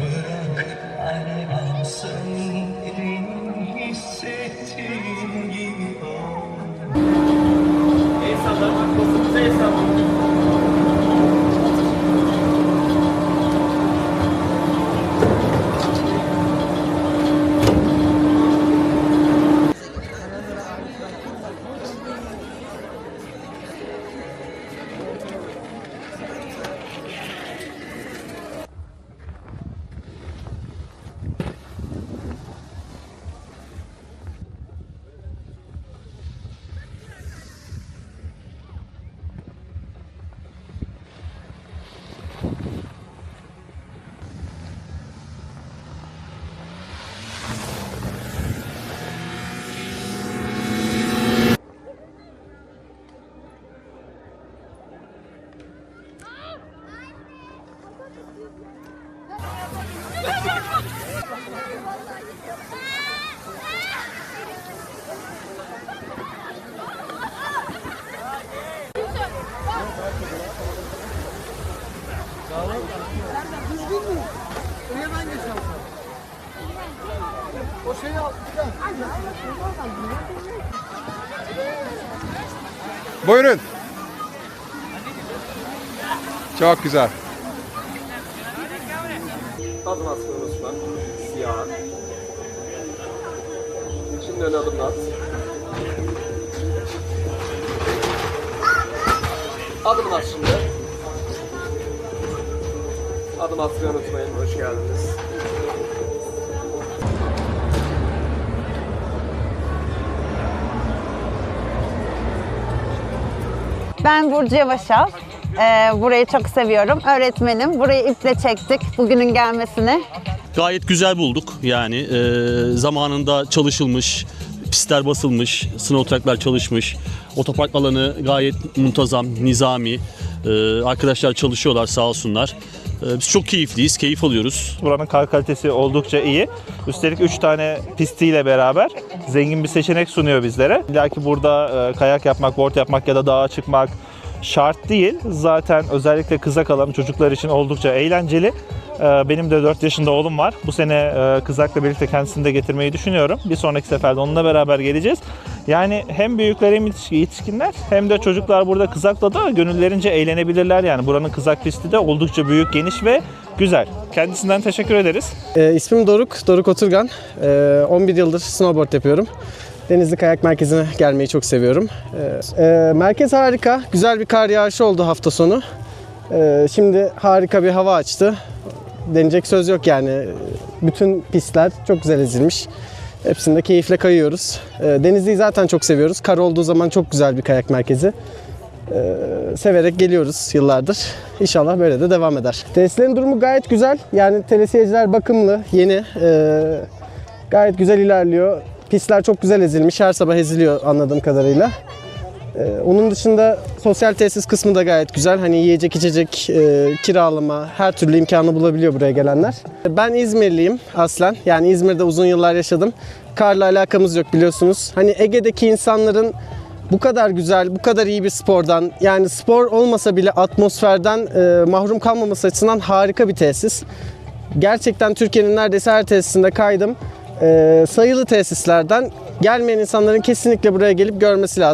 Bırak her an sevdiğini hissettim Buyurun. Çok güzel. Adım atmayı unutma. Siyah. Şimdi ön adımla at. Adımını at şimdi. Adım atmayı unutmayın. Hoş geldiniz. Ben Burcu Yavaşal. Ee, burayı çok seviyorum. Öğretmenim. Burayı iple çektik bugünün gelmesini. Gayet güzel bulduk yani e, zamanında çalışılmış, pistler basılmış, snow trackler çalışmış, otopark alanı gayet muntazam, nizami, E, arkadaşlar çalışıyorlar sağ olsunlar. E, biz çok keyifliyiz, keyif alıyoruz. Buranın kar kalitesi oldukça iyi. Üstelik 3 tane pistiyle beraber zengin bir seçenek sunuyor bizlere. İlla ki burada e, kayak yapmak, board yapmak ya da dağa çıkmak şart değil. Zaten özellikle kızak alanı çocuklar için oldukça eğlenceli. E, Benim de 4 yaşında oğlum var. Bu sene e, kızakla birlikte kendisini de getirmeyi düşünüyorum. Bir sonraki seferde onunla beraber geleceğiz. Yani hem büyükler hem yetiş- yetişkinler hem de çocuklar burada kızakla da gönüllerince eğlenebilirler. Yani buranın kızak pisti de oldukça büyük, geniş ve güzel. Kendisinden teşekkür ederiz. Ee, ismim Doruk, Doruk Oturgan. Ee, 11 yıldır snowboard yapıyorum. Denizli Kayak Merkezi'ne gelmeyi çok seviyorum. Ee, e, merkez harika, güzel bir kar yağışı oldu hafta sonu. Ee, şimdi harika bir hava açtı. Denecek söz yok yani. Bütün pistler çok güzel ezilmiş. Hepsinde keyifle kayıyoruz. Ee, Denizli'yi zaten çok seviyoruz. Kar olduğu zaman çok güzel bir kayak merkezi severek geliyoruz yıllardır. İnşallah böyle de devam eder. Tesislerin durumu gayet güzel. Yani telesiyeciler bakımlı, yeni. Ee, gayet güzel ilerliyor. Pistler çok güzel ezilmiş. Her sabah eziliyor anladığım kadarıyla. Ee, onun dışında sosyal tesis kısmı da gayet güzel. Hani yiyecek, içecek, e, kiralama, her türlü imkanı bulabiliyor buraya gelenler. Ben İzmirliyim aslen. Yani İzmir'de uzun yıllar yaşadım. Karla alakamız yok biliyorsunuz. Hani Ege'deki insanların bu kadar güzel, bu kadar iyi bir spordan yani spor olmasa bile atmosferden e, mahrum kalmaması açısından harika bir tesis. Gerçekten Türkiye'nin neredeyse her tesisinde kaydım. E, sayılı tesislerden gelmeyen insanların kesinlikle buraya gelip görmesi lazım.